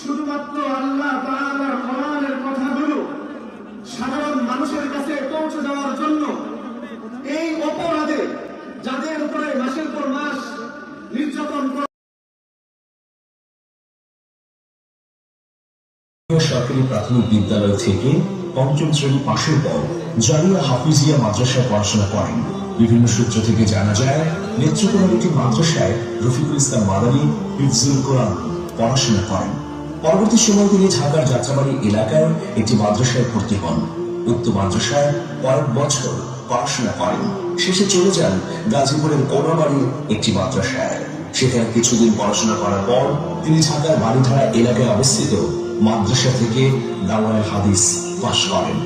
শুধুমাত্র আল্লাহ তাআলার কোরআনের কথাগুলো সাধারণ মানুষের কাছে পৌঁছে দেওয়ার জন্য এই অপরাধে যাদের উপরে মাসের পর মাস নির্যাতন সরকারি প্রাথমিক বিদ্যালয় থেকে পঞ্চম শ্রেণি পাশের পর জারিয়া হাফিজিয়া মাদ্রাসায় পড়াশোনা করেন। বিভিন্ন সূত্র থেকে জানা যায় নেত্রকোনার একটি মাদ্রাসায় রফিকুল ইসলাম মাদানী হিফজুল কোরআন পড়াশোনা করেন। পরবর্তী সময় তিনি ঢাকার যাত্রাবাড়ি এলাকায় একটি মাদ্রাসায় ভর্তি হন। উক্ত মাদ্রাসায় কয়েক বছর পড়াশোনা করেন। শেষে চলে যান গাজীপুরের কোনাবাড়ির একটি মাদ্রাসায়। সেখানে কিছুদিন পড়াশোনা করার পর তিনি ঢাকার বাড়িধারা এলাকায় অবস্থিত মাদ্রাসা থেকে দাওয়ায় হাদিস পাশ করেন।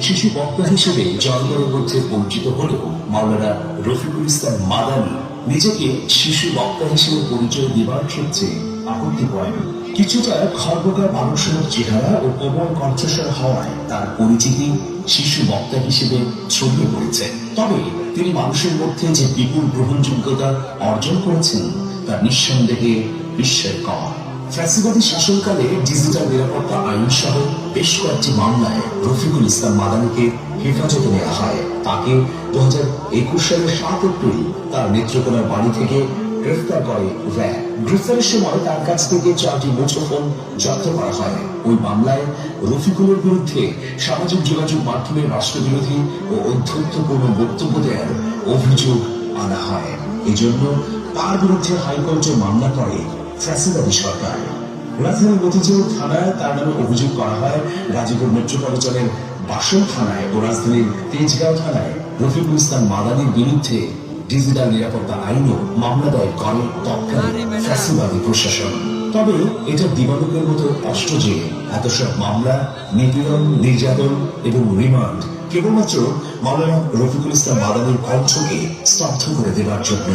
শিশু বক্তা হিসেবে জনগণের মধ্যে পরিচিত হলেও মাওলানা রফিকুল ইসলাম মাদানি নিজেকে শিশু বক্তা হিসেবে পরিচয় দেওয়ার ক্ষেত্রে আপত্তি করেন কিছুটা খর্বকার মানুষের চেহারা ও কোমল কণ্ঠস্বর হওয়ায় তার পরিচিতি শিশু বক্তা হিসেবে ছড়িয়ে পড়েছে। তবে তিনি মানুষের মধ্যে যে বিপুল গ্রহণযোগ্যতা অর্জন করেছেন, তা নিঃসন্দেহে বিস্ময়কর ফ্যাসিবাদী শাসনকালে ডিজিটাল নিরাপত্তা আইন সহ বেশ কয়েকটি মামলায় রফিকুল ইসলাম মাদানিকে হেফাজতে নেওয়া হয়। তাকে দু হাজার একুশ সালের সাত এপ্রিল তার নেত্রকোনার বাড়ি থেকে গ্রেফতার করে র্যাব। গ্রেফতারের সময় তার কাছ থেকে চারটি মুঠোফোন জব্দ করা হয়। ওই মামলায় রফিকুলের বিরুদ্ধে সামাজিক যোগাযোগ মাধ্যমে রাষ্ট্রবিরোধী ও অধ্যত্বপূর্ণ বক্তব্য দেওয়ার অভিযোগ আনা হয়। এজন্য তার বিরুদ্ধে হাইকোর্টে মামলা করে ফ্যাসিবাদী সরকার। রাজধানীর মতিঝিল থানায় তার নামে অভিযোগ করা হয়, গাজীপুর মেট্রোপলিটনের বাসন থানায় ও রাজধানীর তেজগাঁও থানায় রফিকুল ইসলাম মাদানির বিরুদ্ধে ডিজিটাল নিরাপত্তা আইনও মামলা দায়ের করে তৎকালীন প্রশাসন। তবে এটা দিবালোকের মতো কষ্ট যে এত সব মামলা, নিপীড়ন, নির্যাতন এবং রিমান্ড কেবলমাত্র মাওলানা রফিকুল ইসলাম মাদানির কণ্ঠকে স্তব্ধ করে দেওয়ার জন্য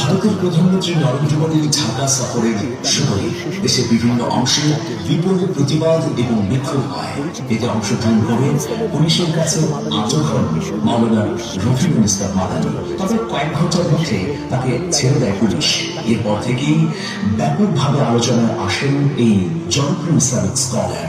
ভারতের প্রধানমন্ত্রী নরেন্দ্র মোদীর ঢাকা সফরের সময় দেশের বিভিন্ন অংশে বিপুল প্রতিবাদ এবং বিক্ষোভ হয়। এতে অংশগ্রহণ করে পুলিশের কাছে আটক হন মাওলানা রফিকুল ইসলাম মাদানি তবে কয়েক ঘণ্টার মধ্যে তাকে ছেড়ে দেয় পুলিশ। এরপর থেকেই ব্যাপকভাবে আলোচনায় আসেন এই জনপ্রিয় ইসলামিক স্কলার।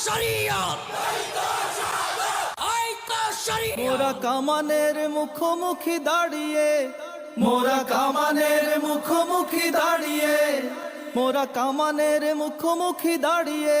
হয়তো শরিয়া হয়তো শরিয়া মোরা কামানের মুখোমুখি দাঁড়িয়ে, মোরা কামানের মুখোমুখি দাঁড়িয়ে, মোরা কামানের মুখোমুখি দাঁড়িয়ে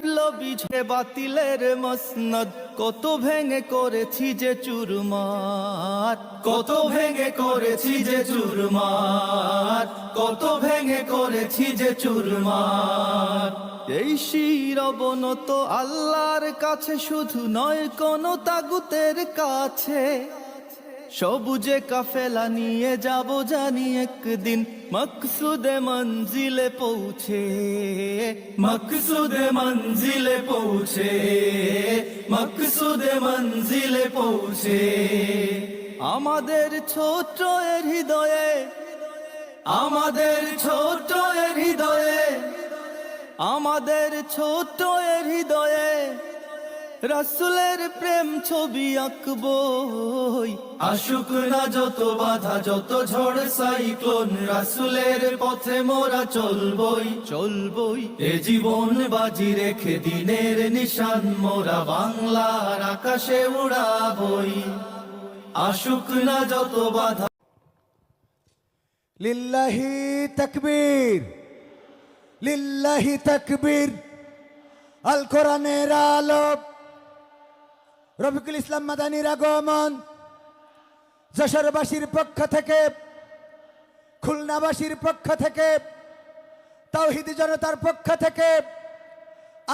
বিছে বাতিলের মসনদ। কত ভেঙে করেছি যে চুরমার। কত ভেঙে করেছি যে চুরমার। কত ভেঙে করেছি যে চুরমার। এই শিরবনত আল্লাহর কাছে শুধু নয়, কোন তাগুতের কাছে সবুজে কাফেলা নিয়ে যাব জানি একদিন। মকসুদে মঞ্জিলে পৌঁছে, মকসুদে মঞ্জিলে পৌঁছে, মকসুদে মঞ্জিলে পৌঁছে। আমাদের ছোট এর হৃদয়ে, আমাদের ছোট এর হৃদয়ে, আমাদের ছোট এর হৃদয়ে রাসুলের প্রেম ছবি আঁকবই আশুক না যত বাধা যত ঝড় সাইক্লোন রাসুলের পথে মোরা চলবই। চলবই। এ জীবন বাজি রেখে দিনের নিশান মোরা বাংলার আকাশে উড়াবই। আশুক না যত বাধা। লিল্লাহি তাকবীর লিল্লাহি তাকবীর আল কোরআনের আলো রফিকুল ইসলাম মাদানির আগমন যশোরবাসীর পক্ষ থেকে, খুলনাবাসীর পক্ষ থেকে, তাওহিদি জনতার পক্ষ থেকে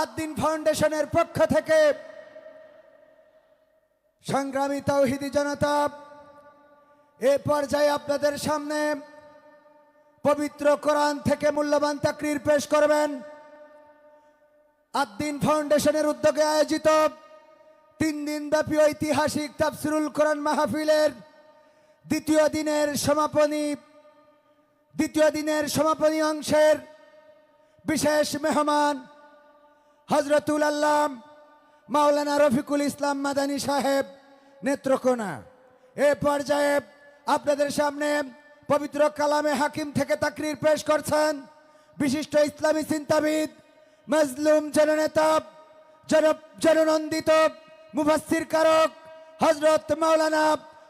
আদ্দিন ফাউন্ডেশনের পক্ষ থেকে, সংগ্রামী তাওহিদি জনতা, এ পর্যায়ে আপনাদের সামনে পবিত্র কোরআন থেকে মূল্যবান তাকরির পেশ করবেন। আদ্দিন ফাউন্ডেশনের উদ্যোগে আয়োজিত তিন দিন ব্যাপী ঐতিহাসিক তাফসিরুল কোরআন মাহফিলের দ্বিতীয় দিনের সমাপনী, দ্বিতীয় দিনের সমাপনী অংশের বিশেষ মেহমান হজরতুল আল্লাম মাওলানা রফিকুল ইসলাম মাদানী সাহেব নেত্রকোনা। এ পর্যায়ে আপনাদের সামনে পবিত্র কালামে হাকিম থেকে তাকরির পেশ করছেন বিশিষ্ট ইসলামী চিন্তাবিদ, মজলুম জননেতা, জন জননন্দিত মুফাসির কারক হজরত মাওলানা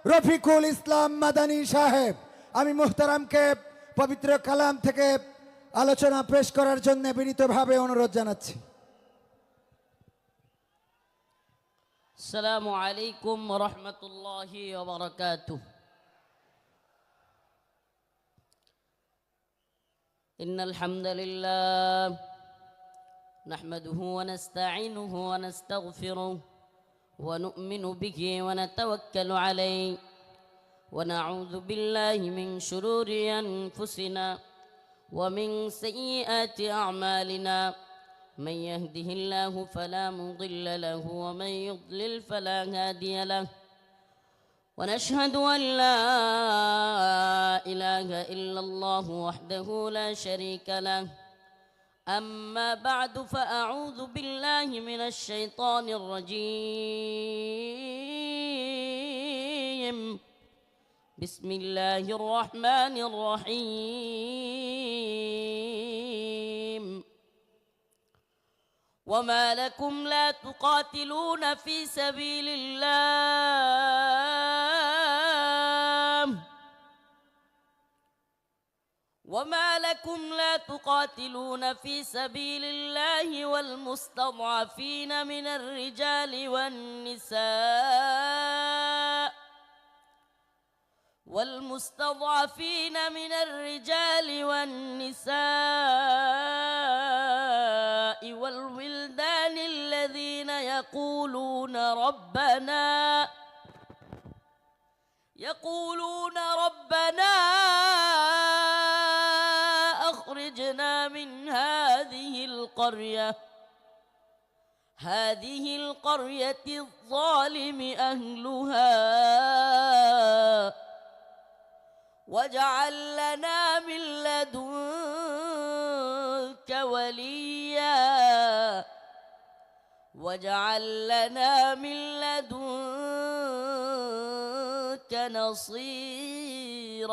রফিকুল ইসলাম মাদানী সাহেব আমি মুহতারামকে পবিত্র কালাম থেকে আলোচনা পেশ করার জন্য বিনীতভাবে অনুরোধ জানাচ্ছি السلام عليكم ورحمة الله وبركاته إن الحمد لله نحمده ونستعينه ونستغفره ونؤمن به ونتوكل عليه. ونعوذ بالله من شرور أنفسنا ومن سيئات أعمالنا. من يهده الله فلا مضل له ومن يضلل فلا هادي له. ونشهد أن لا إله إلا الله وحده لا شريك له. أما بعد فأعوذ بالله من الشيطان الرجيم. بسم الله الرحمن الرحيم. وما لكم لا تقاتلون في سبيل الله. وما لكم لا تقاتلون في سبيل الله والمستضعفين من الرجال والنساء والمستضعفين من الرجال والنساء والولدان الذين يقولون ربنا يقولون ربنا القرية. هذه القرية الظالم أهلها. واجعل لنا من لدنك وليا. واجعل لنا من لدنك نصيرا.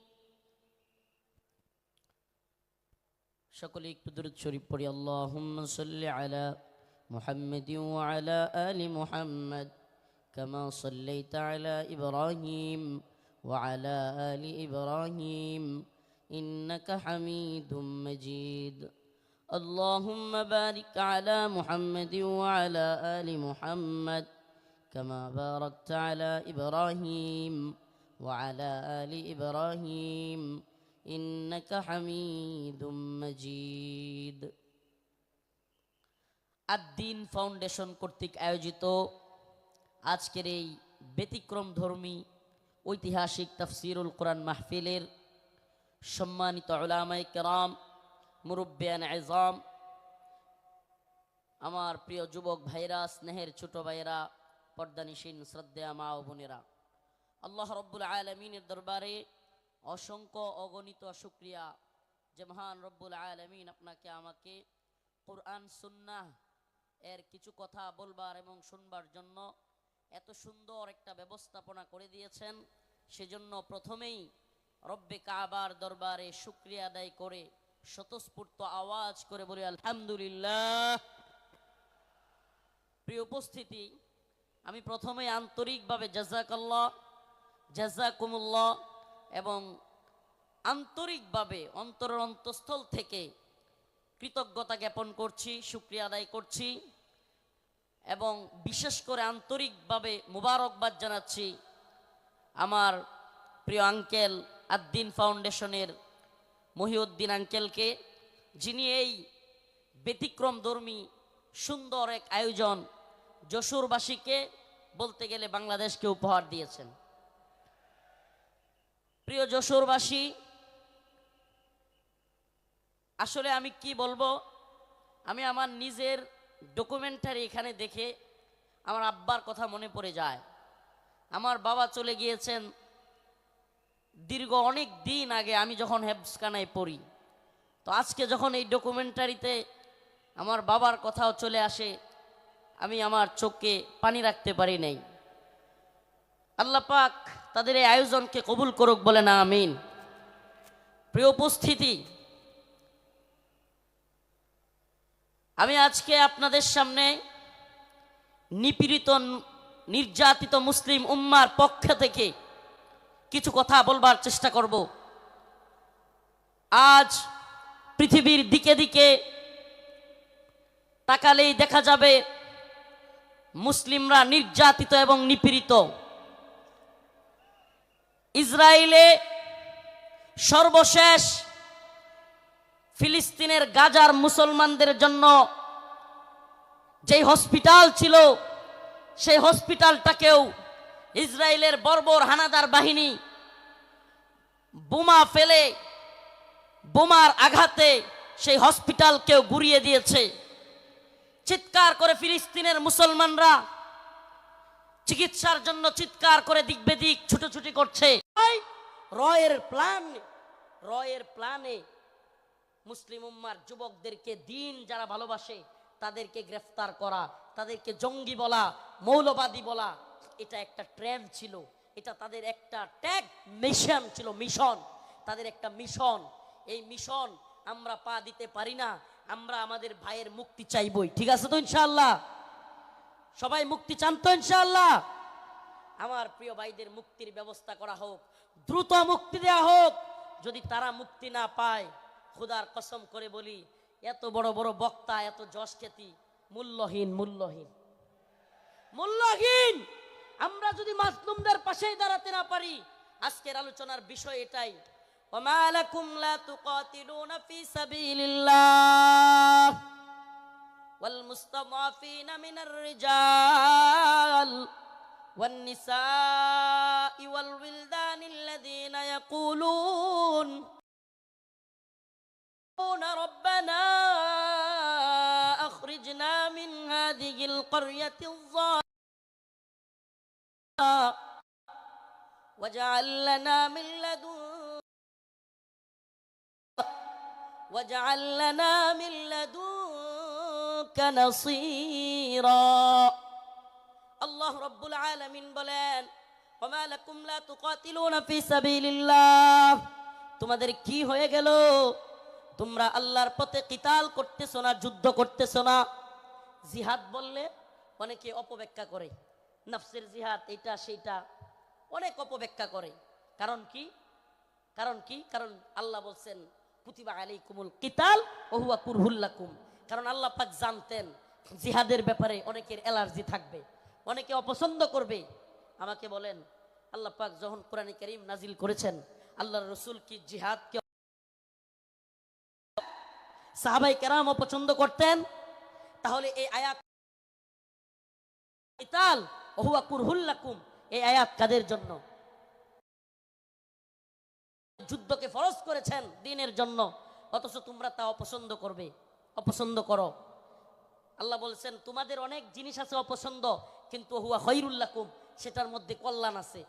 সকলে একটু দূরত শরীফ পড়ি আল্লাহুম্মা সাল্লি আলা মুহাম্মাদিন ওয়া আলা আলি মুহাম্মাদ কামা সাল্লাইতা আলা ইব্রাহিম ওয়া আলা আলি ইব্রাহিম ইন্নাকা হামিদুম মাজিদ اللهم بارك على محمد وعلى آل محمد كما باركت على إبراهيم وعلى آل إبراهيم إنك حميد مجيد আদ্দিন ফাউন্ডেশন কর্তৃক আয়োজিত আজকের এই ব্যতিক্রম ধর্মী ঐতিহাসিক তাফসিরুল কোরআন মাহফিলের সম্মানিত ওলামাই কেরাম মুরব্বিয়ান এজম আমার প্রিয় যুবক ভাইরা স্নেহের ছোট ভাইরা পর্দানিসীন শ্রদ্ধা মা ও বোনেরা আল্লাহ রব্বুল আলমিনের দরবারে অসংখ্য অগণিত শুক্রিয়া যে মহান রব্বুল আলমিন আপনাকে, আমাকে কোরআন, সুন্নাহ এর কিছু কথা বলবার এবং শুনবার জন্য এত সুন্দর একটা ব্যবস্থাপনা করে দিয়েছেন। সেজন্য প্রথমেই রব্বে কাবার দরবারে শুক্রিয়া আদায় করে স্বতঃস্ফূর্ত আওয়াজ করে বলি, আলহামদুলিল্লাহ। প্রিয় উপস্থিতি, আমি প্রথমে আন্তরিকভাবে জাজাকাল্লাহ, জাজাকুমুল্লাহ এবং আন্তরিকভাবে অন্তরের অন্তঃস্থল থেকে কৃতজ্ঞতা জ্ঞাপন করছি, শুক্রিয়া আদায় করছি এবং বিশেষ করে আন্তরিকভাবে মুবারকবাদ জানাচ্ছি আমার প্রিয় আঙ্কেল আদ্দিন ফাউন্ডেশনের মহিউদ্দিন আঙ্কেলকে, যিনি এই ব্যতিক্রম ধর্মী সুন্দর এক আয়োজন যশোরবাসীকে বলতে গেলে বাংলাদেশকে উপহার দিয়েছেন। প্রিয় যশোরবাসী, আসলে আমি কি বলব? আমি আমার নিজের ডকুমেন্টারি এখানে দেখে আমার আব্বার কথা মনে পড়ে যায়। আমার বাবা চলে গিয়েছেন দীর্ঘ অনেক দিন আগে, আমি যখন হেবসখানায় পড়ি। তো আজকে যখন এই ডকুমেন্টারিতে আমার বাবার কথাও চলে আসে, আমি আমার চোখে পানি রাখতে পারি নাই। আল্লাহ পাক তাদের এই আয়োজনকে কবুল করুক বলে না, আমিন। প্রিয় উপস্থিতি, আমি আজকে আপনাদের সামনে নিপীড়িত, নির্যাতিত মুসলিম উম্মার পক্ষ থেকে কিছু কথা বলবার চেষ্টা করব। আজ পৃথিবীর দিকে দিকে তাকালেই দেখা যাবে মুসলিমরা নির্যাতিত এবং নিপীড়িত। ইসরায়েলে সর্বশেষ ফিলিস্তিনের গাজার মুসলমানদের জন্য যেই হসপিটাল ছিল, সেই হসপিটালটাকেও ইসরায়েলের বর্বর হানাদার বাহিনী বোমা ফেলে, বোমার আঘাতে সেই হসপিটালকেও গুড়িয়ে দিয়েছে। চিৎকার করে ফিলিস্তিনের মুসলমানরা চিকিৎসার জন্য চিৎকার করে দিক বেদিক ছুটোছুটি করছে। রয়ের প্ল্যান রয়ের প্ল্যানে মুসলিম উম্মার যুবকদেরকে দিন যারা ভালোবাসে, তাদেরকে গ্রেফতার করা, তাদেরকে জঙ্গি বলা, মৌলবাদী বলা, এটা একটা ট্রেন্ড ছিল। এটা তাদের একটা ট্যাগ, মিশন ছিল, মিশন। তাদের একটা মিশন। এই মিশন আমরা পা দিতে পারি না, আমরা আমাদের ভাইয়ের মুক্তি চাইবই। ঠিক আছে তো ইনশাআল্লাহ? সবাই মুক্তি চান তো ইনশাআল্লাহ? আমার প্রিয় ভাইদের মুক্তির ব্যবস্থা করা হোক দ্রুত মুক্তি দেওয়া হোক যদি তারা মুক্তি না পায় খুদার কসম করে বলি এত বড় বড় বক্তা এত যশ খ্যাতি মূল্যহীন মূল্যহীন মূল্যহীন আমরা যদি মাসলুমদের পাশেই দাঁড়াতে না পারি আজকের আলোচনার বিষয় এটাই وما لكم لا تقاتلون في سبيل الله والمستضعفين من الرجال والنساء والولدان الذين يقولون ربنا أخرجنا من هذه القرية الظالمة. واجعل لنا من لدن واجعل لنا من لدنك نصيرا. আল্লাহ রব্বুল আলমিন বলেন তোমাদের কি হয়ে গেল? তোমরা আল্লাহর পথে কিতাল করতেছ না, যুদ্ধ করতেছ না? জিহাদ বললে অনেকে অপব্যাখ্যা করে। নফসের জিহাদ এটা সেইটা, অনেক অপব্যাখ্যা করে। কারণ কি? কারণ কি? কারণ আল্লাহ বলছেন, কুতিবা আলী কুমুল কিতাল ওহুয়া কুরহুল্লাকুম কারণ আল্লাহ পাক জানতেন, জিহাদের ব্যাপারে অনেকের অ্যালার্জি থাকবে। অনেকে অপছন্দ করবে। আমাকে বলেন, আল্লাহ পাক যখন কোরআনে করিম নাজিল করেছেন, আল্লাহর রসুল কি জিহাদকে সাহাবাই কেরাম অপছন্দ করতেন? তাহলে এই আয়াত কুরহুল্লাকুম এই আয়াত কাদের জন্য? যুদ্ধকে ফরজ করেছেন দিনের জন্য, অথচ তোমরা তা অপছন্দ করবে, অপছন্দ করো। আল্লাহ বলছেন, তোমাদের অনেক জিনিস আছে অপছন্দ কিন্তু হুয়া খৈরুল্লাকুম সেটার মধ্যে কল্যাণ আছে।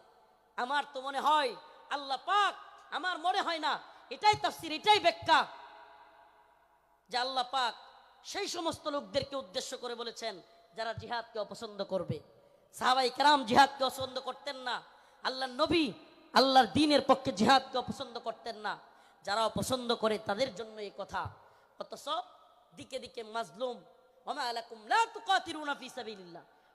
আমার তো মনে হয় আল্লাহ পাক, আমার মনে হয় না, এটাই তাফসির, এটাই ব্যাখ্যা। যে আল্লাহ পাক সেই সমস্ত লোকদেরকে উদ্দেশ্য করে বলেছেন, যারা জিহাদকে অপছন্দ করবে। সাহাবাই কেরাম জিহাদকে অপছন্দ করতেন না। আল্লাহ নবী আল্লাহর দিনের পক্ষে জিহাদকে অপছন্দ করতেন না। যারা অপছন্দ করে তাদের জন্য এই কথা। অথচ দিকে দিকে মাজলুম ওমা আলাকুম লা তুকাতিরুনা ফি সাবিলিল্লাহ।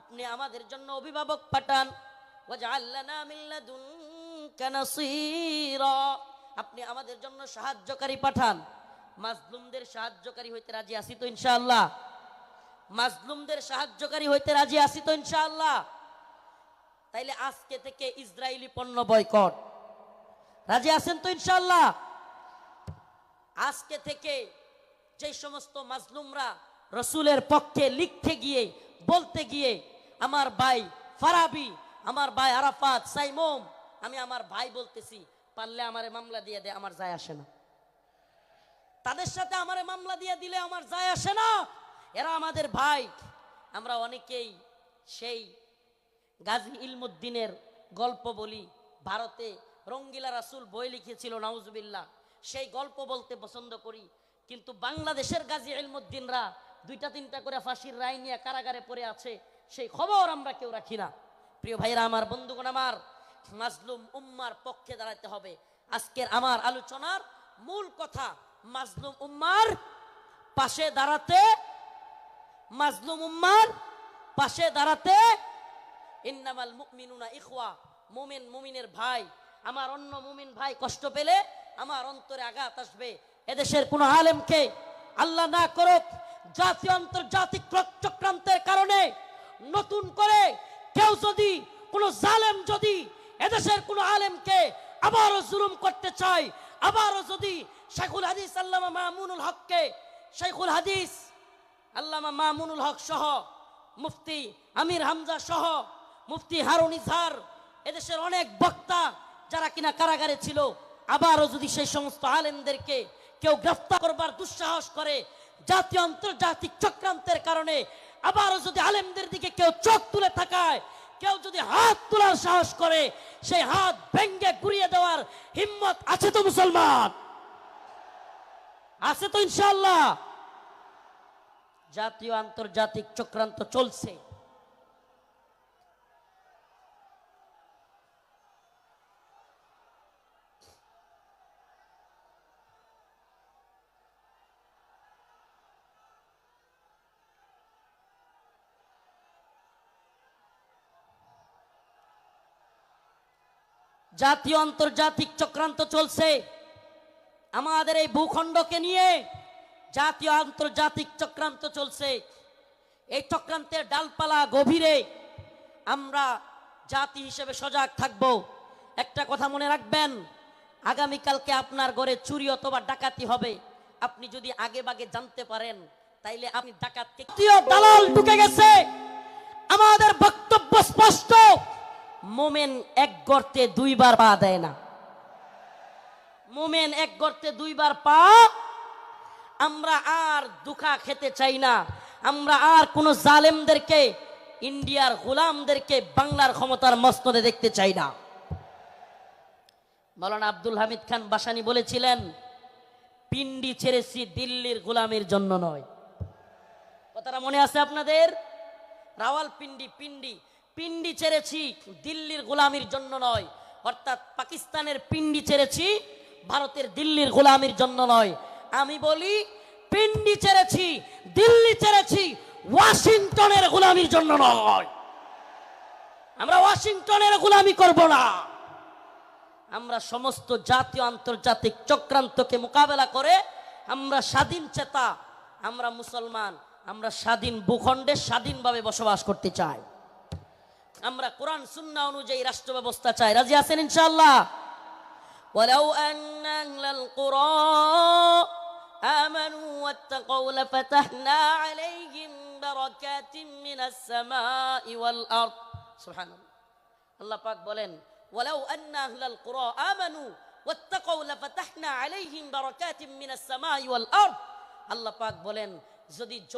আপনি আমাদের জন্য অভিভাবক পাঠান। আপনি আমাদের জন্য সাহায্যকারী পাঠান। মাজলুমদের সাহায্যকারী হইতে রাজি আছি তো ইনশাআল্লাহ। মাজলুমদের সাহায্যকারী হইতে রাজি আছি তো ইনশাআল্লাহ। তাইলে আজকে থেকে ইসরায়েলি পণ্য বয়কট। রাজি আছেন তো ইনশাআল্লাহ? আজকে থেকে যে সমস্ত মাজলুমরা রসুলের পক্ষে লিখতে গিয়ে, বলতে গিয়ে, আমার ভাই ফারাবি, আমার ভাই আরাফাত, সাইমোম, আমি আমার ভাই বলতেছি, পারলে আমারে মামলা দিয়ে দে, আমার যায় আসে না। তাদের সাথে আমারে মামলা দিয়ে দিলে আমার যায় আসে না। এরা আমাদের ভাই। আমরা অনেকেই সেই গাজী ইলমুদ্দিনের গল্প বলি, ভারতে রঙ্গিলা রাসুল বই লিখেছিল, নাউজুবিল্লাহ। সেই গল্প বলতে পছন্দ করি। কিন্তু বাংলাদেশের গাজী ইলমুদ্দিনরা দুইটা তিনটা করে ফাঁসির রায় নিয়ে কারাগারে পড়ে আছে, সেই খবর আমরা কেউ রাখি না। প্রিয় ভাইরা আমার বন্ধুগণ আমার, মাজলুম উম্মার পক্ষে দাঁড়াতে হবে। আজকের আমার আলোচনার মূল কথা, মাজলুম উম্মার পাশে দাঁড়াতে, মাজলুম উম্মার পাশে দাঁড়াতে, ইন্নামাল মুমিনুনা ইখওয়া, মুমিন মুমিনের ভাই, আমার অন্য মুমিন ভাই কষ্ট পেলে আমার অন্তরে আঘাত আসবে। এদেশের কোন আলেমকে আল্লাহ না করুক জাতীয় আন্তর্জাতিক ক্র- চক্রান্তের কারণে নতুন করে কেউ যদি, কোন জালেম যদি এদেশের কোন আলেমকে আবারও জুলুম করতে চায়, আবারও যদি শেখুল হাদিস, আল্লামা মামুনুল হককে শেখুল হাদিস, আল্লামা মামুনুল হক সহ, মুফতি আমির হামজা সহ, মুফতি হারুন ইজহার, এদেশের অনেক বক্তা যারা কিনা কারাগারে ছিল আবারও যদি সেই সমস্ত আলেমদেরকে কেউ গ্রেফতার করবার দুঃসাহস করে, জাতীয় আন্তর্জাতিক চক্রান্তের কারণে আবারও যদি আলেমদের দিকে কেউ চোখ তুলে থাকায় কেউ যদি হাত তোলার সাহস করে, সেই হাত ভেঙ্গে ঘুরিয়ে দেওয়ার হিম্মত আছে তো মুসলমান? আছে তো ইনশাল্লাহ জাতীয় আন্তর্জাতিক চক্রান্ত চলছে। জাতীয় আন্তর্জাতিক চক্রান্ত চলছে। আমাদের এই ভূখণ্ডকে নিয়ে জাতীয় আন্তর্জাতিক চক্রান্ত চলছে। এই চক্রান্তের ডালপালা গভীরে আমরা জাতি হিসেবে সজাগ থাকব। একটা কথা মনে রাখবেন, আগামীকালকে আপনার ঘরে চুরি অথবা ডাকাতি হবে। আপনি যদি আগে বাগে জানতে পারেন, তাইলে আপনি ডাকাতকে দালাল ঢুকে গেছে। আমাদের বক্তব্য স্পষ্ট। মোমেন এক গর্তে দুইবার পা দেয় না। মোমেন এক গর্তে দুইবার পা, আমরা আর দুখা খেতে চাই না। আমরা আর কোন জালেমদেরকে, ইন্ডিয়ার গোলামদেরকে, বাংলার ক্ষমতার মস্তদে দেখতে চাই না। মৌলানা আব্দুল হামিদ খান বাসানি বলেছিলেন, পিন্ডি ছেড়েছি দিল্লির গোলামের জন্য নয়। কথাটা মনে আছে আপনাদের? রাওয়াল পিন্ডি পিন্ডি। পিন্ডি ছেড়েছি, দিল্লির গোলামির জন্য নয়। অর্থাৎ পাকিস্তানের পিন্ডি ছেড়েছি, ভারতের দিল্লির গোলামির জন্য নয়। আমি বলি, পিন্ডি ছেড়েছি, দিল্লি ছেড়েছি, ওয়াশিংটনের গোলামির জন্য নয়। আমরা ওয়াশিংটনের গোলামি করব না। আমরা সমস্ত জাতীয় আন্তর্জাতিক চক্রান্তকে মোকাবেলা করে আমরা স্বাধীন চেতা, আমরা মুসলমান, আমরা স্বাধীন ভূখণ্ডে স্বাধীনভাবে বসবাস করতে চাই। আমরা কোরআন সুন্না অনুযায়ী রাষ্ট্র ব্যবস্থা চাই রাজি আছেন ইনশাআল্লাহ ولو أن أهل القرى آمنوا واتقوا لفتحنا عليهم بركات من السماء والأرض سبحان الله আল্লাহ পাক বলেন ওয়ালাউ আন্না আহলাল কুরা আমানু ওয়াত্তাকাউ লাফাতাহনা আলাইহিম বারাকাতিম মিনাস সামাই ওয়াল আরদ আল্লাহ পাক বলেন যদি জমি